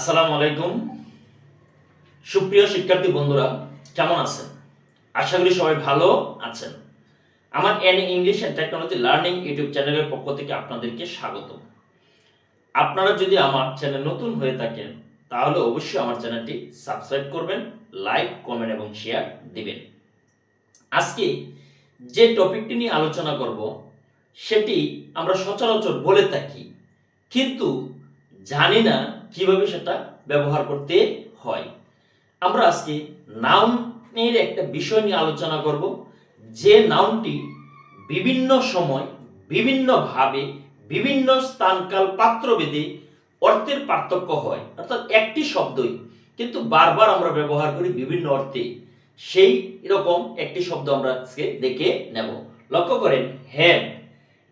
আসসালামু আলাইকুম। সুপ্রিয় শিক্ষার্থী বন্ধুরা, কেমন আছেন? আশা করি সবাই ভালো আছেন। আমার an English and technology learning YouTube চ্যানেলের পক্ষ থেকে আপনাদেরকে স্বাগত আপনারা যদি আমার চ্যানেল নতুন হয়ে থাকেন, তাহলে অবশ্যই আমার চ্যানেলটি সাবস্ক্রাইব করবেন, লাইক, কমেন্ট এবং শেয়ার দিবেন। আজকে যে টপিকটি নিয়ে আলোচনা করব, সেটি আমরা সচরাচর বলে থাকি, কিন্তু জানি না কীভাবে সেটা ব্যবহার করতে হয়। আমরা আজকে নাউনের একটা বিষয় নিয়ে আলোচনা করব। যে নাউনটি বিভিন্ন সময় বিভিন্নভাবে বিভিন্ন স্থানকাল পাত্রভেদে অর্থের পার্থক্য হয়। অর্থাৎ একটি শব্দই কিন্তু বারবার আমরা ব্যবহার করি বিভিন্ন অর্থে। সেই এরকম একটি শব্দ আমরা আজকে দেখে নেব। লক্ষ্য করেন হেড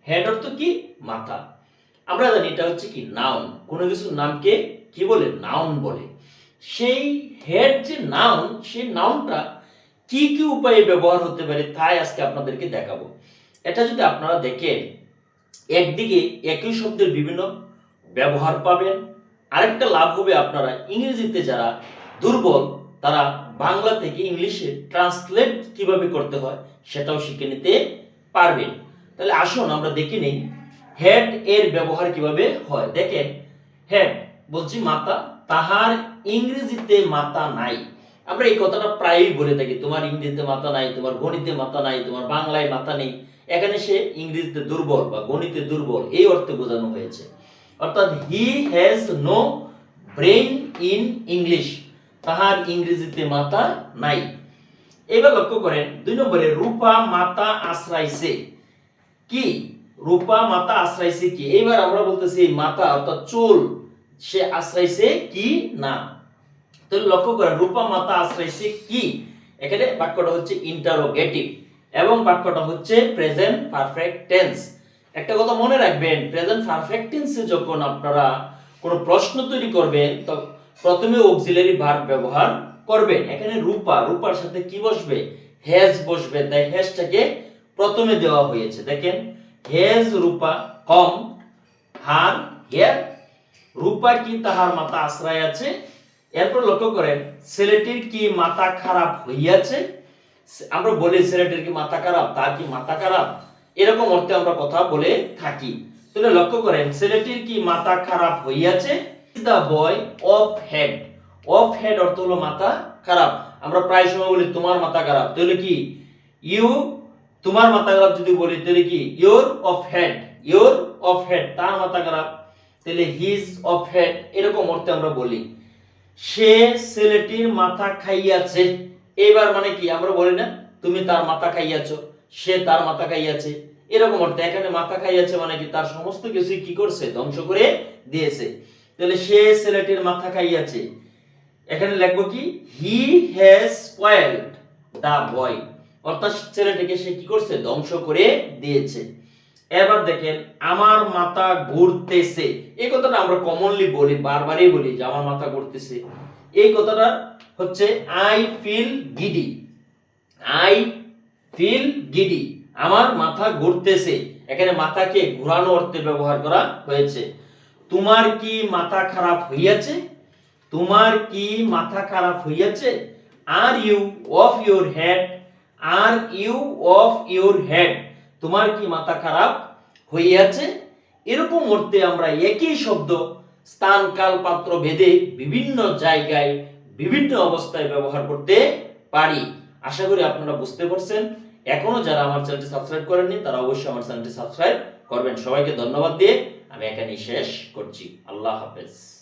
হেড অর্থ কি? মাথা। আমরা জানি এটা হচ্ছে কি নাউন কোনো কিছুর নামকে কি বলে? নাউন বলে। সেই হেড যে নাউন সেই নাউনটা কি কি উপায়ে ব্যবহার হতে পারে তাই আজকে আপনাদেরকে দেখাবো। এটা যদি আপনারা দেখেন, একদিকে একই শব্দের বিভিন্ন ব্যবহার পাবেন। আরেকটা লাভ হবে আপনারা ইংরেজিতে যারা দুর্বল, তারা বাংলা থেকে ইংলিশে ট্রান্সলেট কীভাবে করতে হয় সেটাও শিখে নিতে পারবেন। তাহলে আসুন আমরা দেখে নিই হেড এর ব্যবহার কীভাবে হয়? দেখেন হেড বলছি মাতা, তাহার ইংরেজিতে মাতা নাই। আমরা এই কথাটা প্রায়ই বলে থাকি, তোমার ইংরেজিতে মাথা নাই, তোমার গণিতে মাথা নাই, তোমার বাংলায় মাথা নেই। এখানে সে ইংরেজিতে দুর্বল বা গণিতে দুর্বল, এই অর্থে বোঝানো হয়েছে। অর্থাৎ he has no brain in English তাহার ইংরেজিতে মাথা নাই। এবার লক্ষ্য করেন, দুই নম্বরে রূপা মাতা আশ্রাইছে কি? রূপা মাতা আশ্রাইছে কি? এইবার আমরা বলতেছি মাতা অর্থাৎ চুল, সে আশ্রাইছে কি না? তো লক্ষ্য করেন, রূপা মাতা আশ্রাইছে কি? এখানে বাক্যটা হচ্ছে ইন্টারোগেটিভ এবং বাক্যটা হচ্ছে প্রেজেন্ট পারফেক্ট টেন্স একটা কথা মনে রাখবেন প্রেজেন্ট পারফেক্ট টেন্সে যখন আপনারা কোনো প্রশ্ন তৈরি করবেন, তো প্রথমে অক্সিলারি ভার্ব ব্যবহার করবেন। এখানে রূপা, রূপার সাথে কি বসবে? হ্যাজ বসবে। তাই হ্যাজটাকে প্রথমে দেওয়া হয়েছে। দেখেন হেজ রূপা, কম, হার হেয়ার রূপা কি তাহার মাথা আশ্রয় আছে? এরপর লক্ষ্য করেন, ছেলেটির কি মাথা খারাপ হইয়াছে? আমরা বলি ছেলেটির কি মাথা খারাপ, তার কি মাথা খারাপ? এরকম অর্থে আমরা কথা বলে থাকি। তাহলে লক্ষ্য করেন, ছেলেটির কি মাথা খারাপ হইয়াছে? The boy off head off head অর্থ হলো মাথা খারাপ। আমরা প্রায় সময় বলি, তোমার মাথা খারাপ। তাহলে কি? ইউ তোমার মাথা খারাপ যদি বলি, তাহলে কি? Your off head your off head তার মাথা খারাপ তাহলে হিজ অফ হেড এরকম অর্থে আমরা বলি। সে ছেলেটির মাথা খাইয়াছে। এবার মানে কি? আমরা বলি না, তুমি তার মাথা খাইয়াছো, সে তার মাথা খাইয়াছে। এরকম অর্থে, এখানে মাথা খাইয়াছে মানে কি? তার সমস্ত কিছু কি করছে? ধ্বংস করে দিয়েছে। তাহলে সে ছেলেটির মাথা খাইয়াছে। এখানে লিখব কি? হি হ্যাজ স্পয়েলড দা বয় অর্থাৎ ছেলেটিকে সে কি করছে? ধ্বংস করে দিয়েছে। এবার দেখেন, আমার মাথা ঘুরতেছে। এই কথাটা আমরা কমনলি বলি, বারবারই বলি যে আমার মাথা ঘুরতেছে। এই কথাটা হচ্ছে I feel giddy I feel giddy আমার মাথা ঘুরতেছে। এখানে মাথাকে ঘোরানো অর্থে ব্যবহার করা হয়েছে। তোমার কি মাথা খারাপ হইয়াছে? তোমার কি মাথা খারাপ হইয়াছে? Are you off your head are you off your head. তোমার কি মাথা খারাপ হইয়াছে এরকম অর্থে আমরা একই শব্দ, স্থান, কাল, পাত্র, ভেদে বিভিন্ন জায়গায়, বিভিন্ন অবস্থায় ব্যবহার করতে পারি। আশা করি আপনারা বুঝতে পারছেন। এখনও যারা আমার চ্যানেলটি সাবস্ক্রাইব করেননি, তারা অবশ্যই আমার চ্যানেলটি সাবস্ক্রাইব করবেন। সবাইকে ধন্যবাদ দিয়ে আমি এখানেই শেষ করছি। আল্লাহ হাফেজ।